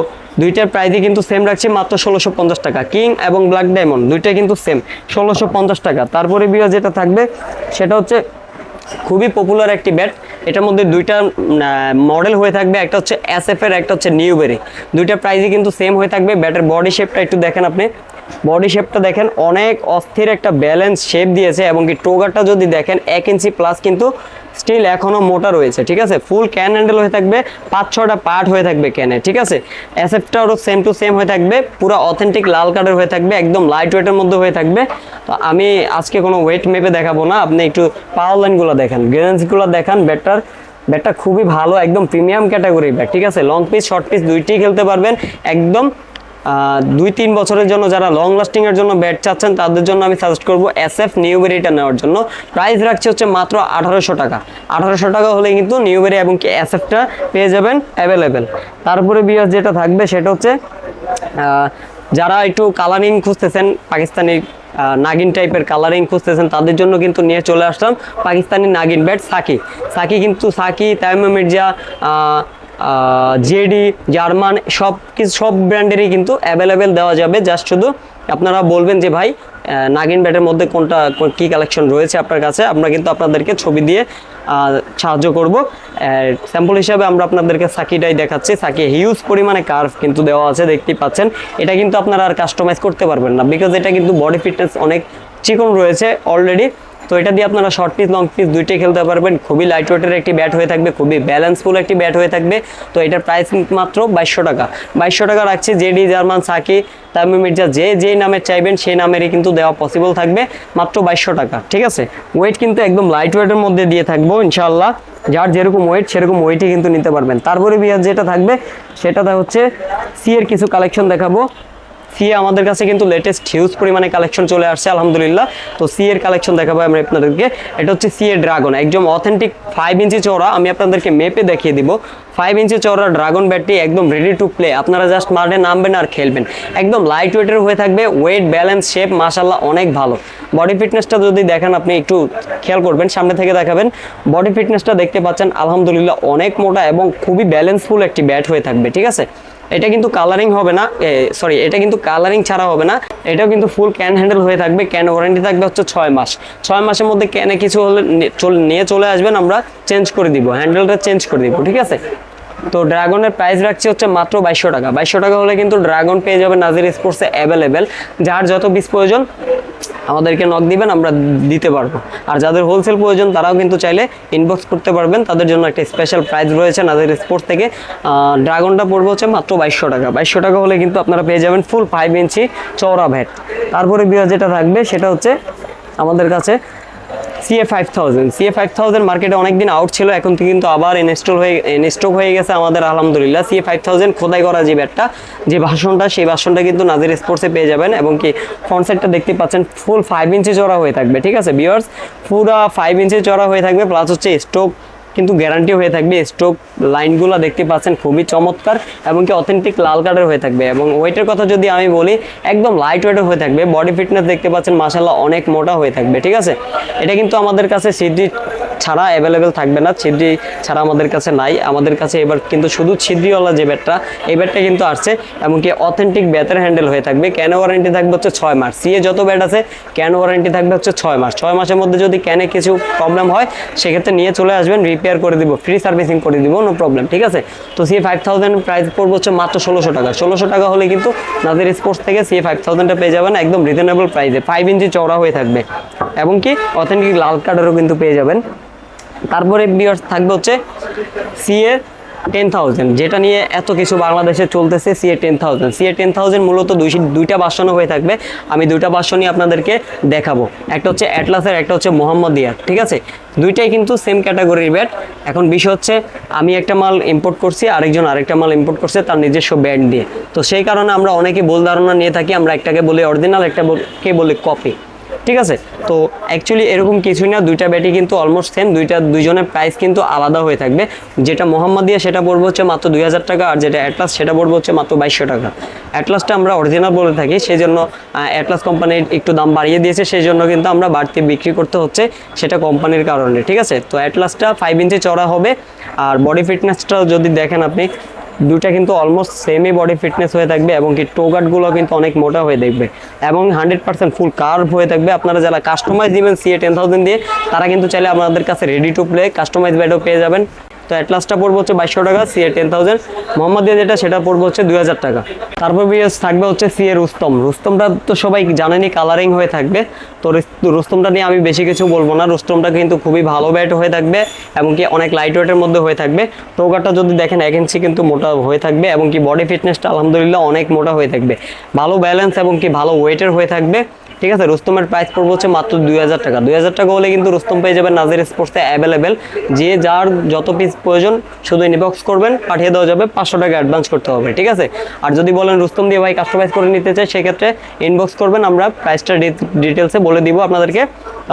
দুইটার প্রাইজই কিন্তু সেম রাখছি মাত্র ষোলোশো পঞ্চাশ টাকা। কিং এবং ব্ল্যাক ডায়মন্ড দুইটাই কিন্তু সেম ষোলোশো পঞ্চাশ টাকা। তারপরে বিয়ে যেটা থাকবে, সেটা হচ্ছে খুবই পপুলার একটি ব্যাট এটার মধ্যে দুইটা মডেল হয়ে থাকবে। একটা হচ্ছে এস এর, একটা হচ্ছে নিউবেরি দুইটা প্রাইজই কিন্তু সেম হয়ে থাকবে। ব্যাটের বডি শেপটা একটু দেখেন আপনি। বডি শেপটা দেখেন, অনেক অস্থির একটা ব্যালেন্স শেপ দিয়েছে এবং কি টোগারটা যদি দেখেন, এক ইঞ্চি প্লাস কিন্তু স্টিল এখনও মোটা রয়েছে, ঠিক আছে? ফুল ক্যান হ্যান্ডেল হয়ে থাকবে, পাঁচ ছটা পার্ট হয়ে থাকবে ক্যানে ঠিক আছে? এসএফটাও সেম টু সেম হয়ে থাকবে, পুরো অথেন্টিক লাল কার্ডের হয়ে থাকবে, একদম লাইট ওয়েটের মধ্যে হয়ে থাকবে। তো আমি আজকে কোনো ওয়েট মেপে দেখাবো না, আপনি একটু পাওয়ার লাইনগুলো দেখেন গ্রেন্সগুলো দেখান ব্যাটার ব্যাটটা খুবই ভালো, একদম প্রিমিয়াম ক্যাটাগরি ব্যাট ঠিক আছে? লং পিস শর্ট পিস দুইটি খেলতে পারবেন, একদম দুই তিন বছরের জন্য যারা লং লাস্টিং এর জন্য ব্যাট চাচ্ছেন, তাদের জন্য আমি সাজেস্ট করব এস এফ নিউবেরিটা নেওয়ার জন্য। প্রাইস রাখছে হচ্ছে মাত্র আঠারোশো টাকা। আঠারোশো টাকা হলে কিন্তু নিউবেরি এবং কি এস এফটা পেয়ে যাবেন অ্যাভেলেবেল তারপরে বিয়ার যেটা থাকবে সেটা হচ্ছে যারা একটু কালারিং খুঁজতেছেন, পাকিস্তানি নাগিন টাইপের কালারিং খুঁজতেছেন, তাদের জন্য কিন্তু নিয়ে চলে আসলাম পাকিস্তানি নাগিন ব্যাট সাকি। সাকি কিন্তু সাকি, তাইমা মির্জা জেডি জার্মান, সব কিছু, সব ব্র্যান্ডেরই কিন্তু অ্যাভেলেবেল দেওয়া যাবে। জাস্ট শুধু আপনারা বলবেন যে, ভাই নাগিন ব্যাটের মধ্যে কোনটা, কোন- কি কালেকশন রয়েছে আপনার কাছে? আমরা কিন্তু আপনাদেরকে ছবি দিয়ে সাহায্য করব। স্যাম্পল হিসাবে আমরা আপনাদেরকে সাকিটাই দেখাচ্ছি। সাকি হিউজ পরিমাণে কার্ভ কিন্তু দেওয়া আছে, দেখতেই পাচ্ছেন। এটা কিন্তু আপনারা আর কাস্টমাইজ করতে পারবেন না বিকজ এটা কিন্তু বডি ফিটনেস অনেক চিকন রয়েছে অলরেডি তো এটা দিয়ে আপনারা শর্ট পিস লং পিস দুইটাই খেলতে পারবেন। খুবই লাইট ওয়েটের একটি ব্যাট হয়ে থাকবে, খুবই ব্যালেন্সফুল একটি ব্যাট হয়ে থাকবে। তো এটার প্রাইস মাত্র বাইশশো টাকা। বাইশশো টাকা রাখছি JD, German, Psaki, Tamim, Mirza, যে যে নামের চাইবেন সেই নামেরই কিন্তু দেওয়া পসিবল থাকবে। মাত্র বাইশশো টাকা, ঠিক আছে? ওয়েট কিন্তু একদম লাইট ওয়েটের মধ্যে দিয়ে থাকব ইনশাল্লাহ যার যেরকম ওয়েট সেরকম ওয়েটই কিন্তু নিতে পারবেন। তারপরে বিয়ার যেটা থাকবে, সেটাতে হচ্ছে সি এর কিছু কালেকশন দেখাবো। সি আমাদের কাছে কিন্তু লেটেস্ট হিউজ পরিমাণে কালেকশন চলে আসছে, আলহামদুলিল্লাহ। তো সি এর কালেকশন দেখাবো আমরা আপনাদেরকে। এটা হচ্ছে সি এর ড্রাগন একদম অথেন্টিক ফাইভ ইঞ্চি চওড়া। আমি আপনাদেরকে মেপে দেখিয়ে দিব। ফাইভ ইঞ্চি চওড়া ড্রাগন ব্যাটটি একদম রেডি টু প্লে আপনারা জাস্ট মাঠে নামবেন আর খেলবেন। একদম লাইট ওয়েটের হয়ে থাকবে ওয়েট ব্যালেন্স শেপ মাসাল্লাহ অনেক ভালো। বডি ফিটনেসটা যদি দেখেন, আপনি একটু খেয়াল করবেন, সামনে থেকে দেখাবেন। বডি ফিটনেসটা দেখতে পাচ্ছেন, আলহামদুলিল্লাহ অনেক মোটা এবং খুবই ব্যালেন্সফুল একটি ব্যাট হয়ে থাকবে, ঠিক আছে? এটা কিন্তু কালারিং হবে না সরি এটা কিন্তু কালারিং ছাড়া হবে না, এটাও কিন্তু ফুল ক্যান হ্যান্ডেল হয়ে থাকবে ক্যান ওয়ারেন্টি থাকবে হচ্ছে ছয় মাস। ছয় মাসের মধ্যে ক্যানে কিছু হলে নিয়ে চলে আসবেন, আমরা চেঞ্জ করে দিব হ্যান্ডেলটা চেঞ্জ করে দিব, ঠিক আছে? তো ড্রাগনের প্রাইস রাখছি হচ্ছে মাত্র বাইশশো টাকা। বাইশশো টাকা হলে কিন্তু ড্রাগন পেয়ে যাবে নাজির স্পোর্টসে অ্যাভেলেবেল যার যত পিস প্রয়োজন, আমাদেরকে নক দিবেন, আমরা দিতে পারব। আর যাদের হোলসেল প্রয়োজন, তারাও কিন্তু চাইলে ইনবক্স করতে পারবেন। তাদের জন্য একটা স্পেশাল প্রাইস রয়েছে নাজির স্পোর্টস থেকে। ড্রাগনটা পড়বে হচ্ছে মাত্র বাইশশো টাকা। বাইশশো টাকা হলে কিন্তু আপনারা পেয়ে যাবেন ফুল ফাইভ ইঞ্চি চওড়া ভ্যাট তারপরে বিয়ার যেটা থাকবে, সেটা হচ্ছে আমাদের কাছে CA five thousand CA five thousand মার্কেটে অনেকদিন আউট ছিল, এখন কিন্তু আবার ইনস্টল হয়ে ইনস্টক হয়ে গেছে আমাদের, আলহামদুলিল্লাহ। সিএ ফাইভ থাউজেন্ড খোদাই করা যে ব্যাটটা, যে ভাষণটা সেই ভাষণটা কিন্তু নাজির স্পোর্টসে পেয়ে যাবেন এবং কি ফ্রন্ট সাইডটা দেখতে পাচ্ছেন ফুল ফাইভ ইঞ্চি চড়া হয়ে থাকবে, ঠিক আছে? বিয়ার্স পুরো ফাইভ ইঞ্চি চড়া হয়ে থাকবে প্লাস হচ্ছে স্টোক কিন্তু গ্যারান্টি হয়ে থাকবে স্ট্রোক লাইনগুলো দেখতে পাচ্ছেন খুবই চমৎকার এবং কি অথেন্টিক লাল কালারের হয়ে থাকবে এবং ওয়েটের কথা যদি আমি বলি, একদম লাইট ওয়েটের হয়ে থাকবে বডি ফিটনেস দেখতে পাচ্ছেন মাসাল্লাহ অনেক মোটা হয়ে থাকবে, ঠিক আছে? এটা কিন্তু আমাদের কাছে সিডি ছাড়া অ্যাভেলেবেল থাকবে না, ছিদ্রি ছাড়া আমাদের কাছে নাই। আমাদের কাছে এবার কিন্তু শুধু ছিদ্রিওয়ালা যে ব্যাটটা এই ব্যাটটা কিন্তু আসছে, এমনকি অথেন্টিক ব্যাটের হ্যান্ডেল হয়ে থাকবে। ক্যান ওয়ারেন্টি থাকবে হচ্ছে ছয় মাস। সিএ যত ব্যাট আছে ক্যান ওয়ারেন্টি থাকবে হচ্ছে ছয় মাস। ছয় মাসের মধ্যে যদি ক্যানে কিছু প্রবলেম হয়, সেক্ষেত্রে নিয়ে চলে আসবেন রিপেয়ার করে দিব ফ্রি সার্ভিসিং করে দিব নো প্রবলেম ঠিক আছে? তো সিএ ফাইভ থাউজেন্ড প্রাইস পড়বে হচ্ছে মাত্র ষোলোশো টাকা। ষোলোশো টাকা হলে কিন্তু নাদের স্পোর্টস থেকে সিএ ফাইভ থাউজেন্ডটা পেয়ে যাবেন একদম রিজনেবল প্রাইসে ফাইভ ইঞ্চি চওড়া হয়ে থাকবে। এবং কি অথেন্টিক লাল কার্ডেরও কিন্তু পেয়ে যাবেন। তারপরে বিয়ার্স থাকবে হচ্ছে সিএ টেন থাউজেন্ড যেটা নিয়ে এত কিছু বাংলাদেশে চলতেছে CA ten thousand CA ten thousand মূলত দুইশো দুইটা বাসনও হয়ে থাকবে। আমি দুইটা বাসনই আপনাদেরকে দেখাবো। একটা হচ্ছে অ্যাটলাসের একটা হচ্ছে মোহাম্মদ মোহাম্মদিয়ার ঠিক আছে? দুইটাই কিন্তু সেম ক্যাটাগরির ব্যাট এখন বিষয় হচ্ছে, আমি একটা মাল ইম্পোর্ট করছি, আরেকজন আরেকটা মাল ইম্পোর্ট করছে তার নিজস্ব ব্যাট দিয়ে। তো সেই কারণে আমরা অনেকে ভুল ধারণা নিয়ে থাকি, আমরা একটাকে বলি অরিজিনাল একটাকে বলি কপি ঠিক আছে? তো অ্যাকচুয়ালি এরকম কিছুই না, দুইটা ব্যাটই কিন্তু অলমোস্ট সেম দুইটা, দুইজনের প্রাইস কিন্তু আলাদা হয়ে থাকবে। যেটা মোহাম্মদিয়া সেটা পড়বে হচ্ছে মাত্র দুই হাজার টাকা, আর যেটা অ্যাটলাস সেটা পড়বে হচ্ছে মাত্র বাইশশো টাকা। অ্যাটলাসটা আমরা অরিজিনাল বলে থাকি সেই জন্য অ্যাটলাস কোম্পানির একটু দাম বাড়িয়ে দিয়েছে সেই জন্য কিন্তু আমরা বাড়তি বিক্রি করতে হচ্ছে সেটা কোম্পানির কারণে, ঠিক আছে? তো অ্যাটলাসটা ফাইভ ইঞ্চি চড়া হবে, আর বডি ফিটনেসটাও যদি দেখেন আপনি দুটা কিন্তু অলমোস্ট সেমই বডি ফিটনেস হয়ে থাকবে এবং কি টোগাটগুলো কিন্তু অনেক মোটা হয়ে দেখবে। এবং হান্ড্রেড পার্সেন্ট ফুল কার্ভ হয়ে থাকবে। আপনারা যারা কাস্টমাইজ দিবেন সিএ টেন থাউজেন্ড দিয়ে, তারা কিন্তু চাইলে আপনাদের কাছে রেডি টু প্লে কাস্টমাইজ ব্যাডও পেয়ে যাবেন। তো অ্যাটলাসটা পড়বে হচ্ছে বাইশশো টাকা সিএ টেন থাউজেন্ড মোহাম্মদিয়া যেটা, সেটা পড়বে হচ্ছে দুই হাজার টাকা। তারপর বিএস থাকবে হচ্ছে সিএ রুস্তম রুস্তমটা তো সবাই জানেনই কালারিং হয়ে থাকবে। তো রুস- রুস্তমটা নিয়ে আমি বেশি কিছু বলব না। রুস্তমটা কিন্তু খুবই ভালো ব্যাট হয়ে থাকবে এবং কি অনেক লাইট ওয়েটের মধ্যে হয়ে থাকবে। টোকারটা যদি দেখেন, এক ইঞ্চি কিন্তু মোটা হয়ে থাকবে এবং কি বডি ফিটনেসটা আলহামদুলিল্লাহ অনেক মোটা হয়ে থাকবে। ভালো ব্যালেন্স এবং কি ভালো ওয়েটের হয়ে থাকবে। ঠিক আছে, রুস্তমের প্রাইস পড়বে হচ্ছে মাত্র দুই হাজার টাকা। দুই হাজার টাকা হলে কিন্তু রুস্তম পেয়ে যাবেন নাজির স্পোর্টসে অ্যাভেলেবেল যে যার যত পিস প্রয়োজন শুধু ইনবক্স করবেন, পাঠিয়ে দেওয়া যাবে, পাঁচশো টাকা অ্যাডভান্স করতে হবে, ঠিক আছে? আর যদি বলেন রুস্তম দিয়ে ভাই কাস্টমাইজ করে নিতে চাই সেক্ষেত্রে ইনবক্স করবেন, আমরা প্রাইসটা ডিটেলসে বলে দিব আপনাদেরকে।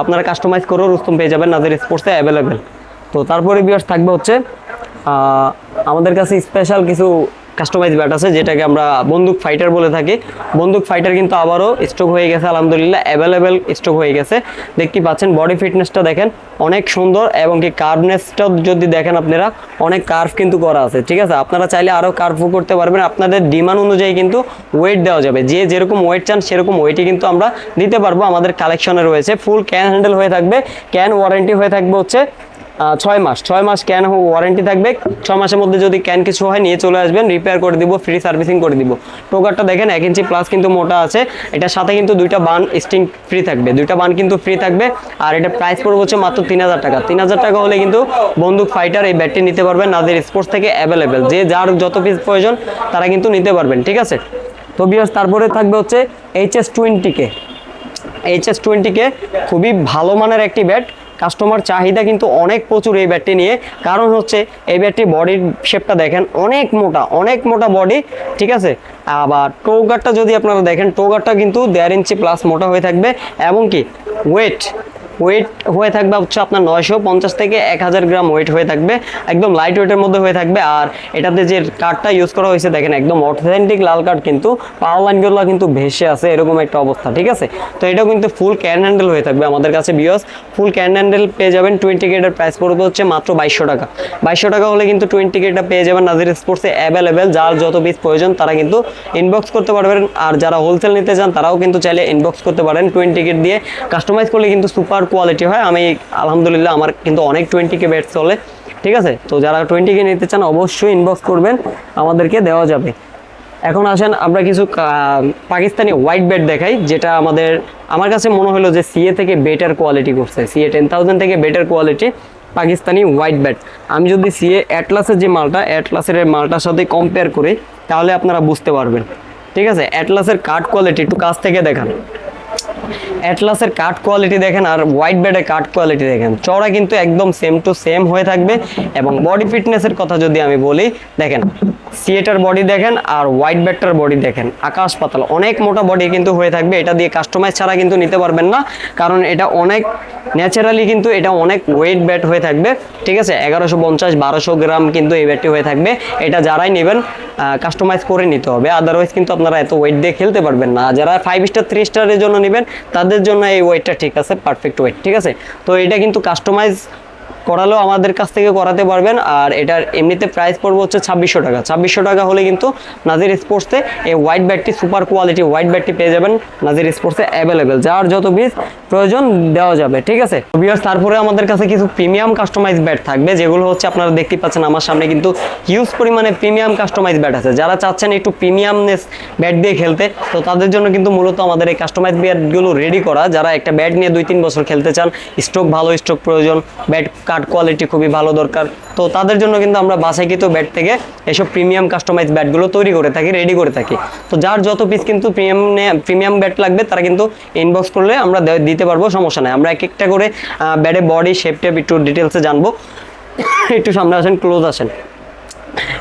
আপনারা কাস্টমাইজ করেও রুস্তম পেয়ে যাবেন নাজির স্পোর্টসে অ্যাভেলেবেল তো তারপরে বিয়ার্স থাকবে হচ্ছে আমাদের কাছে স্পেশাল কিছু কাস্টমাইজ ব্যাট আছে, যেটাকে আমরা বন্দুক ফাইটার বলে থাকি। বন্দুক ফাইটার কিন্তু আবারও স্টক হয়ে গেছে, আলহামদুলিল্লাহ অ্যাভেলেবেল স্টক হয়ে গেছে। দেখতে পাচ্ছেন বডি ফিটনেসটা দেখেন, অনেক সুন্দর এবং কি কার্ভনেসটাও যদি দেখেন আপনারা, অনেক কার্ভ কিন্তু করা আছে, ঠিক আছে? আপনারা চাইলে আরও কার্ভও করতে পারবেন, আপনাদের ডিমান্ড অনুযায়ী কিন্তু ওয়েট দেওয়া যাবে। যে যেরকম ওয়েট চান, সেরকম ওয়েটই কিন্তু আমরা দিতে পারব। আমাদের কালেকশনে রয়েছে ফুল ক্যান হ্যান্ডেল হয়ে থাকবে ক্যান ওয়ারেন্টি হয়ে থাকবে হচ্ছে ছয় মাস। ছয় মাস ক্যান ওয়ারেন্টি থাকবে? ছয় মাসের মধ্যে যদি ক্যান কিছু হয়, নিয়ে চলে আসবেন রিপেয়ার করে দিব ফ্রি সার্ভিসিং করে দিব। টোকারটা দেখেন, এক ইঞ্চি প্লাস কিন্তু মোটা আছে। এটার সাথে কিন্তু দুইটা বান স্টিং ফ্রি থাকবে। দুইটা বান কিন্তু ফ্রি থাকবে। আর এটা প্রাইস পড়বে হচ্ছে মাত্র তিন হাজার টাকা। তিন হাজার টাকা হলে কিন্তু বন্দুক ফাইটার এই ব্যাটটি নিতে পারবেন নাদের স্পোর্টস থেকে অ্যাভেলেবেল যে যার যত পিস প্রয়োজন, তারা কিন্তু নিতে পারবেন, ঠিক আছে? তো বিয়ার্স তারপরে থাকবে হচ্ছে এইচএস টোয়েন্টিকে এইচএস টোয়েন্টিকে খুবই ভালো মানের একটি ব্যাট কাস্টমার চাহিদা কিন্তু অনেক প্রচুর এই ব্যাটটি নিয়ে। কারণ হচ্ছে, এই ব্যাটটির বডির শেপটা দেখেন, অনেক মোটা অনেক মোটা বডি ঠিক আছে? আবার টোগারটা যদি আপনারা দেখেন টোগারটা কিন্তু দেড় ইঞ্চি প্লাস মোটা হয়ে থাকবে। এবং কি ওয়েট ওয়েট হয়ে থাকবে হচ্ছে আপনার নয়শো পঞ্চাশ থেকে এক হাজার গ্রাম ওয়েট হয়ে থাকবে। একদম লাইট ওয়েটের মধ্যে হয়ে থাকবে। আর এটাতে যে কার্ডটা ইউজ করা হয়েছে, দেখেন একদম অথেন্টিক লাল কার্ড কিন্তু পাওয়ার লাইনগুলো কিন্তু ভেসে আছে এরকম একটা অবস্থা, ঠিক আছে? তো এটাও কিন্তু ফুল ক্যান হ্যান্ডেল হয়ে থাকবে আমাদের কাছে বিয়স ফুল ক্যান হ্যান্ডেল পেয়ে যাবেন টোয়েন্টি গেটের প্রাইস পড়বে হচ্ছে মাত্র বাইশশো টাকা। বাইশশো টাকা হলে কিন্তু টোয়েন্টি গেটটা পেয়ে যাবেন নাজির স্পোর্টসে অ্যাভেলেবেল যার যত পিস প্রয়োজন, তারা কিন্তু ইনবক্স করতে পারবেন। আর যারা হোলসেল নিতে চান, তারাও কিন্তু চাইলে ইনবক্স করতে পারেন টোয়েন্টি গেট দিয়ে। কাস্টমাইজ করলে কিন্তু সুপার কোয়ালিটি হয়, আমি আলহামদুলিল্লাহ আমার কিন্তু অনেক টোয়েন্টি কে ব্যাট চলে, ঠিক আছে? তো যারা টোয়েন্টি কে নিতে চান, অবশ্যই ইনবক্স করবেন, আমাদেরকে দেওয়া যাবে। এখন আসেন, আমরা কিছু পাকিস্তানি হোয়াইট ব্যাট দেখাই, যেটা আমাদের, আমার কাছে মনে হলো যে সিএ থেকে বেটার কোয়ালিটি করছে। সিএ টেন থাউজেন্ড থেকে better quality Pakistani white bat আমি যদি সিএ অ্যাটলাসের যে মালটা অ্যাটলাসের মালটার সাথে কম্পেয়ার করি, তাহলে আপনারা বুঝতে পারবেন। ঠিক আছে? অ্যাটলাসের কাঠ কোয়ালিটি একটু কাছ থেকে দেখান। অ্যাটলাসের কাট কোয়ালিটি দেখেন আর হোয়াইট ব্যাডের কাট কোয়ালিটি দেখেন। চওড়া কিন্তু একদম সেম টু সেম হয়ে থাকবে এবং বডি ফিটনেসের কথা যদি আমি বলি, দেখেন সিয়েটার বডি দেখেন আর হোয়াইট ব্যাটটার বডি দেখেন, আকাশ পাতাল, অনেক মোটা বডি কিন্তু হয়ে থাকবে, এটা দিয়ে কাস্টমাইজ ছাড়া কিন্তু নিতে পারবেন না, কারণ এটা অনেক ন্যাচারালি কিন্তু এটা অনেক ওয়েট ব্যাট হয়ে থাকবে, ঠিক আছে? এগারোশো পঞ্চাশ, বারোশো গ্রাম কিন্তু এই ব্যাটটি হয়ে থাকবে, এটা যারাই নেবেন কাস্টমাইজ করে নিতে হবে আদারওয়াইজ কিন্তু আপনারা এত ওয়েট দিয়ে খেলতে পারবেন না যারা ফাইভ স্টার থ্রি স্টারের জন্য নেবেন, তাদের জন্য এই ওয়েটটা ঠিক আছে পারফেক্ট ওয়েট ঠিক আছে? তো এটা কিন্তু কাস্টমাইজ করালেও আমাদের কাছ থেকে করাতে পারবেন। আর এটার এমনিতে প্রাইস পড়বে হচ্ছে ছাব্বিশশো টাকা। ছাব্বিশশো টাকা হলে কিন্তু নাজির স্পোর্টসে এই হোয়াইট ব্যাটটি সুপার কোয়ালিটি হোয়াইট ব্যাটটি পেয়ে যাবেন নাজির স্পোর্টসে অ্যাভেলেবেল যার যত পিস প্রয়োজন দেওয়া যাবে, ঠিক আছে? বিয়ার্স তারপরে আমাদের কাছে কিছু প্রিমিয়াম কাস্টমাইজ ব্যাট থাকবে, যেগুলো হচ্ছে আপনারা দেখতে পাচ্ছেন আমার সামনে কিন্তু হিউজ পরিমাণে প্রিমিয়াম কাস্টমাইজ ব্যাট আছে। যারা চাচ্ছেন একটু প্রিমিয়ামনেস ব্যাট দিয়ে খেলতে, তো তাদের জন্য কিন্তু মূলত আমাদের এই কাস্টমাইজ ব্যাটগুলো রেডি করা। যারা একটা ব্যাট নিয়ে দুই তিন বছর খেলতে চান স্ট্রোক ভালো স্ট্রোক প্রয়োজন ব্যাট কাট কোয়ালিটি খুবই ভালো দরকার। তো তাদের জন্য কিন্তু আমরা বাসাইকৃত ব্যাট থেকে এসব প্রিমিয়াম কাস্টমাইজ ব্যাটগুলো তৈরি করে থাকি রেডি করে থাকি। তো যার যত পিস কিন্তু প্রিমিয়াম প্রিমিয়াম ব্যাট লাগবে, তারা কিন্তু ইনবক্স করলে আমরা দিতে পারব, সমস্যা নাই। আমরা এক একটা করে ব্যাটের বডি শেপ টেপ একটু ডিটেলসে জানব। একটু সামনে আসেন ক্লোজ আসেন।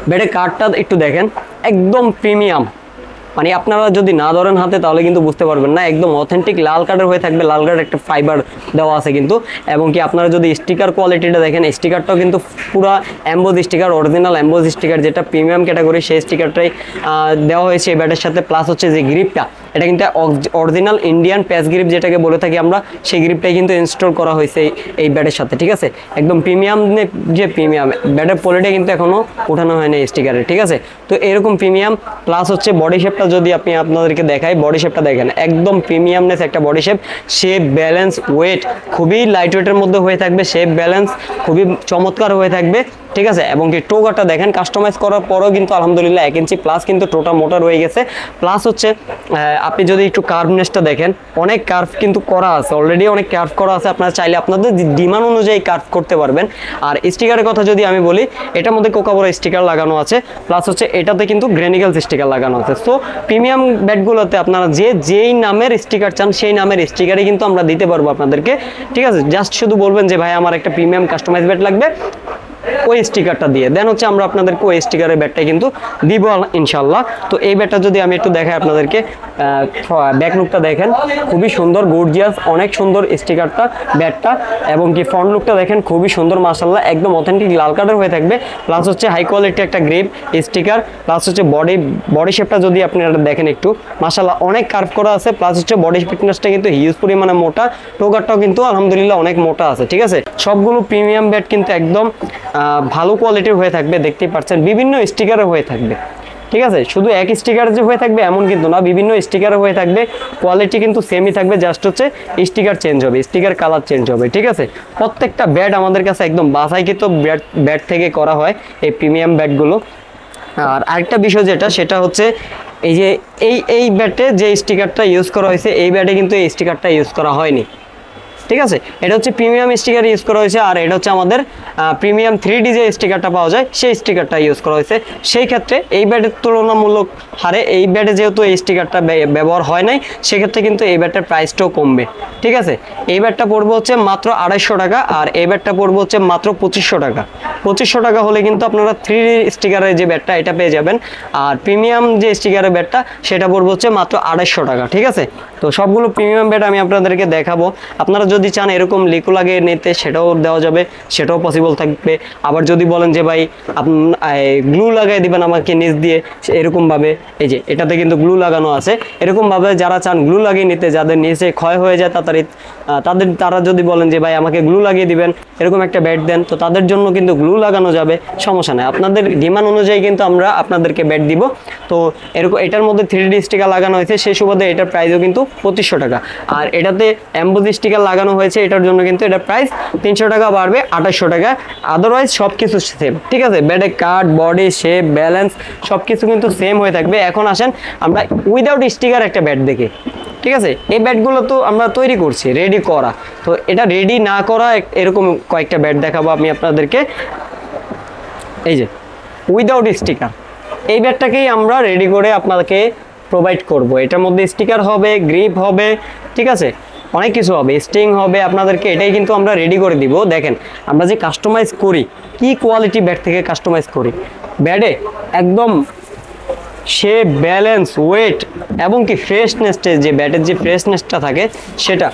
ব্যাটের কার্ডটা একটু দেখেন, একদম প্রিমিয়াম মানে আপনারা যদি না ধরেন হাতে, তাহলে কিন্তু বুঝতে পারবেন না, একদম অথেন্টিক লাল কার্ডের হয়ে থাকবে, লাল কার্ডের একটা ফাইবার দেওয়া আছে কিন্তু। এবং কি আপনারা যদি স্টিকার কোয়ালিটিটা দেখেন স্টিকারটাও কিন্তু পুরো emboss sticker original emboss sticker যেটা প্রিমিয়াম ক্যাটাগরি সেই স্টিকারটাই দেওয়া হয়েছে এই ব্যাটের সাথে। প্লাস হচ্ছে যে গ্রিপটা এটা কিন্তু অরিজিনাল ইন্ডিয়ান প্যাচ গ্রিপ যেটাকে বলে থাকি আমরা, সেই গ্রিপটাই কিন্তু ইনস্টল করা হয়েছে এই- ব্যাটের সাথে, ঠিক আছে? একদম প্রিমিয়াম যে প্রিমিয়াম ব্যাটের কোয়ালিটি কিন্তু এখনও ওঠানো হয়নি স্টিকারে ঠিক আছে? তো এরকম প্রিমিয়াম প্লাস হচ্ছে বডি শেপটা যদি আপনি আপনাদেরকে দেখাই বডি শেপটা দেখেন, একদম প্রিমিয়ামনেস একটা body shape shape balance weight খুবই লাইট ওয়েটের মধ্যে হয়ে থাকবে শেপ ব্যালেন্স খুবই চমৎকার হয়ে থাকবে। ঠিক আছে? এবং কি টোগাটা দেখেন কাস্টমাইজ করার পরেও কিন্তু আলহামদুলিল্লাহ এক ইঞ্চি প্লাস কিন্তু টোটা মোটা রয়ে গেছে। প্লাস হচ্ছে আপনি যদি একটু কার্ভনেসটা দেখেন, অনেক কার্ভ কিন্তু করা আছে। অলরেডি অনেক কার্ভ করা আছে। আপনারা চাইলে আপনাদের ডিমান্ড অনুযায়ী কার্ভ করতে পারবেন। আর স্টিকারের কথা যদি আমি বলি, এটার মধ্যে কোকাবোরা স্টিকার লাগানো আছে। প্লাস হচ্ছে, এটাতে কিন্তু গ্রেনিকেলস স্টিকার লাগানো আছে। সো প্রিমিয়াম ব্যাটগুলোতে আপনারা যে, যেই নামের স্টিকার চান, সেই নামের স্টিকারই কিন্তু আমরা দিতে পারব আপনাদেরকে। ঠিক আছে? জাস্ট শুধু বলবেন যে, ভাই, আমার একটা প্রিমিয়াম কাস্টমাইজ ব্যাট লাগবে। ওই স্টিকারটা দিয়ে। দেন হচ্ছে আমরা আপনাদেরকে ওই স্টিকারের ব্যাটটাই কিন্তু দিব ইনশাল্লাহ তো এই ব্যাটটা যদি আমি একটু দেখাই আপনাদেরকে ব্যাক লুকটা দেখেন। খুবই সুন্দর গর্জিয়াস অনেক সুন্দর স্টিকারটা ব্যাটটা এবং কি ফ্রন্ট লুকটা দেখেন, খুবই সুন্দর মাসাল্লাহ একদম অথেন্টিক লাল কালার হয়ে থাকবে। প্লাস হচ্ছে হাই কোয়ালিটি একটা গ্রিপ স্টিকার প্লাস হচ্ছে বডি বডি শেপটা যদি আপনারা দেখেন একটু মাসাল্লাহ অনেক কার্ভ করা আছে। প্লাস হচ্ছে বডি ফিটনেসটা কিন্তু হিউজ পরিমাণে মোটা। টোকারটাও কিন্তু আলহামদুলিল্লাহ অনেক মোটা আছে, ঠিক আছে? সবগুলো প্রিমিয়াম ব্যাট কিন্তু একদম ভালো কোয়ালিটির হয়ে থাকবে, দেখতেই পাচ্ছেন বিভিন্ন স্টিকারে হয়ে থাকবে। ঠিক আছে? শুধু এক স্টিকার যে হয়ে থাকবে, এমন কিন্তু না, বিভিন্ন স্টিকারে হয়ে থাকবে কোয়ালিটি কিন্তু সেমই থাকবে জাস্ট হচ্ছে স্টিকার চেঞ্জ হবে স্টিকার কালার চেঞ্জ হবে, ঠিক আছে? প্রত্যেকটা ব্যাট আমাদের কাছে একদম বাছাইকৃত ব্যাট ব্যাট থেকে করা হয় এই প্রিমিয়াম ব্যাটগুলো আর আরেকটা বিষয় যেটা, সেটা হচ্ছে এই যে, এই এই ব্যাটে যে স্টিকারটা ইউজ করা হয়েছে, এই ব্যাটে কিন্তু এই স্টিকারটা ইউজ করা হয়নি। ঠিক আছে? এটা হচ্ছে প্রিমিয়াম স্টিকার ইউজ করা হয়েছে আর এটা হচ্ছে আমাদের প্রিমিয়াম থ্রি ডি যে স্টিকারটা পাওয়া যায়, সেই স্টিকারটা ইউজ করা হয়েছে। সেই ক্ষেত্রে এই ব্যাটের তুলনামূলক হারে এই ব্যাটে যেহেতু এই স্টিকারটা ব্যবহার হয় নাই, সেক্ষেত্রে কিন্তু এই ব্যাটের প্রাইসটাও কমবে। ঠিক আছে? এই ব্যাটটা পড়বে হচ্ছে মাত্র আড়াইশো টাকা আর এই ব্যাটটা পড়বে হচ্ছে মাত্র পঁচিশশো টাকা। পঁচিশশো টাকা হলে কিন্তু আপনারা থ্রি ডি স্টিকারের যে ব্যাটটা এটা পেয়ে যাবেন। আর প্রিমিয়াম যে স্টিকারের ব্যাটটা সেটা পড়বে হচ্ছে মাত্র আড়াইশো টাকা। ঠিক আছে? তো সবগুলো প্রিমিয়াম ব্যাট আমি আপনাদেরকে দেখাবো। আপনারা যদি চান এরকম লিকু লাগিয়ে নিতে সেটাও দেওয়া যাবে, সেটাও পসিবল থাকবে। আবার যদি বলেন যে ভাই গ্লু লাগাই দিবেন আমাকে নিচ দিয়ে এরকমভাবে, এই যে, এটাতে কিন্তু গ্লু লাগানো আছে। এরকমভাবে যারা চান গ্লু লাগিয়ে নিতে, যাদের নিচে ক্ষয় হয়ে যায় তাড়াতাড়ি তাদের, তারা যদি বলেন যে ভাই, আমাকে গ্লু লাগিয়ে দিবেন, এরকম একটা ব্যাট দেন, তো তাদের জন্য কিন্তু গ্লু লাগানো যাবে, সমস্যা নেই। আপনাদের ডিমান্ড অনুযায়ী কিন্তু আমরা আপনাদেরকে ব্যাট দিব। তো এরকম, এটার মধ্যে থ্রি ডি স্টিকার লাগানো হয়েছে, সেই সুবাদে এটার প্রাইসও কিন্তু পঁচিশশো টাকা। আর এটাতে অ্যাম্বোজি স্টিকার লাগানো হয়েছে, এটার জন্য কিন্তু এটার প্রাইস তিনশো টাকা বাড়বে, আঠাশশো টাকা। আদারওয়াইজ সব কিছু সেম ঠিক আছে? ব্যাটের কাট বডি শেপ ব্যালেন্স সব কিছু কিন্তু সেম হয়ে থাকবে। এখন আসেন, আমরা উইদাউট স্টিকার একটা ব্যাট দেখি। ঠিক আছে? এই ব্যাটগুলো তো আমরা তৈরি করছি রেডি করা। তো এটা রেডি না করা এরকম কয়েকটা ব্যাট দেখাবো আমি আপনাদেরকে। এই যে উইদাউট স্টিকার এই ব্যাটটাকেই আমরা রেডি করে আপনাকে প্রোভাইড করব। এটার মধ্যে স্টিকার হবে গ্রিপ হবে, ঠিক আছে? অনেক কিছু হবে স্টিং হবে আপনাদেরকে, এটাই কিন্তু আমরা রেডি করে দিব। দেখেন, আমরা যে কাস্টমাইজ করি, কি কোয়ালিটি ব্যাট থেকে কাস্টমাইজ করি? ব্যাডে একদম সে ব্যালেন্স ওয়েট এবং কি ফ্রেশনেসটা যে ব্যাটের যে ফ্রেশনেসটা থাকে সেটা।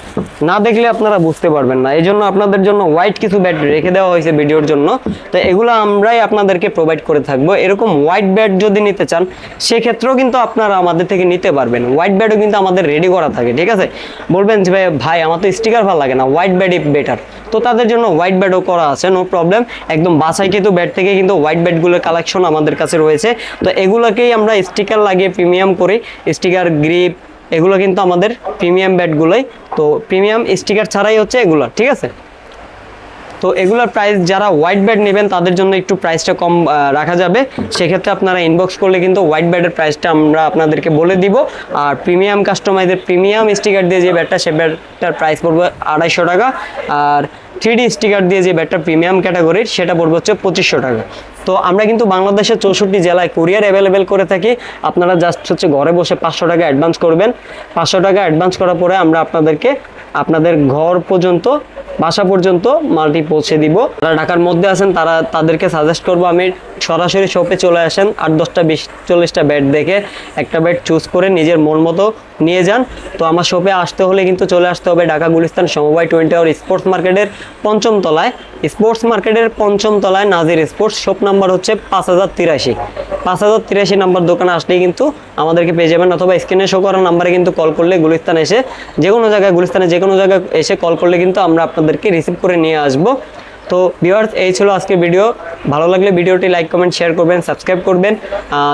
না দেখলে আপনারা বুঝতে পারবেন না। এই জন্য আপনাদের জন্য হোয়াইট কিছু ব্যাট রেখে দেওয়া হয়েছে ভিডিওর জন্য। তো এগুলো আমরাই আপনাদেরকে প্রোভাইড করে থাকব। এরকম হোয়াইট ব্যাট যদি নিতে চান, সেক্ষেত্রেও কিন্তু আপনারা আমাদের থেকে নিতে পারবেন। হোয়াইট ব্যাটও কিন্তু আমাদের রেডি করা থাকে, ঠিক আছে? বলবেন যে ভাই ভাই, আমার তো স্টিকার ভালো লাগে না। হোয়াইট ব্যাটই বেটার তো তাদের জন্য হোয়াইট ব্যাটও করা আছে নো প্রবলেম একদম বাসাইকৃত ব্যাট থেকে কিন্তু হোয়াইট ব্যাটগুলোর কালেকশন আমাদের কাছে রয়েছে। তো এগুলোকেই আমরা স্টিকার লাগিয়ে প্রিমিয়াম করি স্টিকার গ্রিপ এগুলো কিন্তু আমাদের প্রিমিয়াম ব্যাটগুলোই তো প্রিমিয়াম স্টিকার ছাড়াই হচ্ছে এগুলো, ঠিক আছে? তো এগুলোর প্রাইস যারা হোয়াইট ব্যাড নেবেন, তাদের জন্য একটু প্রাইসটা কম রাখা যাবে। সেক্ষেত্রে আপনারা ইনবক্স করলে কিন্তু হোয়াইট ব্যাডের প্রাইসটা আমরা আপনাদেরকে বলে দিব। আর প্রিমিয়াম কাস্টমাইজের প্রিমিয়াম স্টিকার দিয়ে যে ব্যাটটা সে ব্যাটটার প্রাইস পড়বে আড়াইশো টাকা। আর থ্রি স্টিকার দিয়ে যে ব্যাটটা প্রিমিয়াম ক্যাটাগরির সেটা পড়বে হচ্ছে পঁচিশশো টাকা। তো আমরা কিন্তু বাংলাদেশের চৌষট্টি জেলায় কুরিয়ার অ্যাভেলেবেল করে থাকি। আপনারা জাস্ট হচ্ছে ঘরে বসে পাঁচশো টাকা অ্যাডভান্স করবেন। পাঁচশো টাকা অ্যাডভান্স করার পরে আমরা আপনাদেরকে আপনাদের ঘর পর্যন্ত, বাসা পর্যন্ত মালটি পৌঁছে দিব। যারা ঢাকার মধ্যে আছেন, তারা তাদেরকে সাজেস্ট করব, আমি সরাসরি শপে চলে আসেন, আট দশটা বিশ চল্লিশটা বেড দেখে একটা ব্যাট চুজ করে নিজের মন মতো নিয়ে যান। তো আমার শপে আসতে হলে কিন্তু চলে আসতে হবে ঢাকা গুলিস্তান সমবায় টোয়েন্টি আওয়ার স্পোর্টস মার্কেটের পঞ্চম তলায়। স্পোর্টস মার্কেটের পঞ্চম তলায় নাজির স্পোর্টস শপ নাম্বার হচ্ছে পাঁচ হাজার তিরাশি। পাঁচ হাজার তিরাশি নাম্বার দোকানে আসলেই কিন্তু আমাদেরকে পেয়ে যাবেন, অথবা স্ক্রিনে শো করার নাম্বারে কিন্তু কল করলে গুলিস্তান এসে যে কোনো জায়গায় গুলিস্তানে যে কোনো জায়গায় এসে কল করলে কিন্তু আমরা আপনাদেরকে রিসিভ করে নিয়ে আসব। তো ভিউয়ার্স এই ছিল আজকে ভিডিও ভালো লাগলে ভিডিওটি লাইক কমেন্ট শেয়ার করবেন সাবস্ক্রাইব করবেন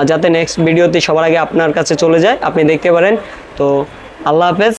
যাতে নেক্সট ভিডিওতে সবার আগে আপনার কাছে চলে যায়। আপনি দেখতে পারেন। তো আল্লাহ হাফেজ।